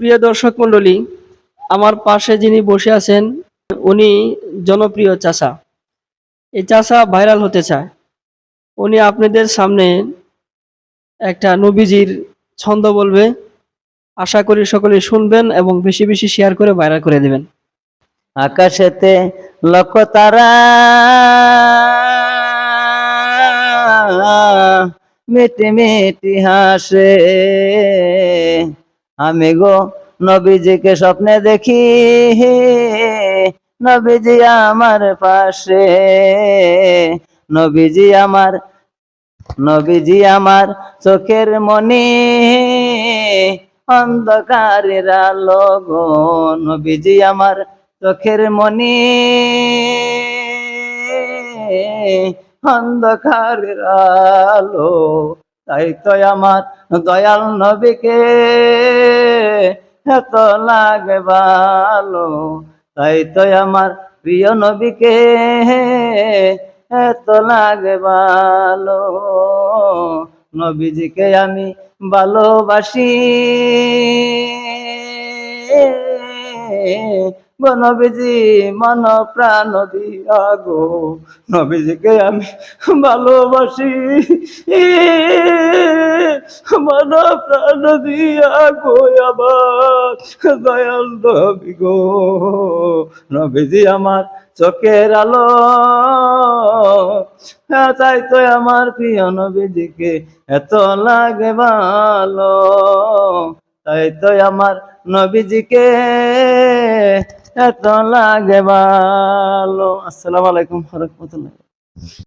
প্রিয় দর্শক মণ্ডলী, আমার পাশে যিনি বসে আছেন, উনি জনপ্রিয় চাষা এই চাষা ভাইরাল হতে চায়। উনি আপনাদের সামনে একটা নবীজির ছন্দ বলবে। আশা করি সকলে শুনবেন এবং বেশি বেশি শেয়ার করে ভাইরাল করে দেবেন। আকাশেতে লক্ষ তারা, মিটি মিটি হাসে। আমি গো নবীজিকে স্বপ্নে দেখি, নবীজি আমার পাশে, নবীজি আমার নবীজি আমার চোখের মনি, অন্ধকারের আলো গো, নবীজি আমার চোখের মনি, অন্ধকারের আলো, তাই তো আমার দয়াল নবীকে এত লাগে ভালো তাই তো আমার প্রিয় নবীকে এত লাগে ভালো। নবীজিকে আমি ভালোবাসি। গো নবীজি, মন প্রাণ দিয়া গো। নবীজিকে আমি ভালোবাসি। মন প্রাণ দিয়া গো আমার দয়াল নবী গো। নবীজি আমার চোখের আলো। তাই তো আমার প্রিয় নবীজিকে এত লাগে ভালো। তাই তো আমার নবীজিকে এত লাগে ভালো। আসসালামু আলাইকুম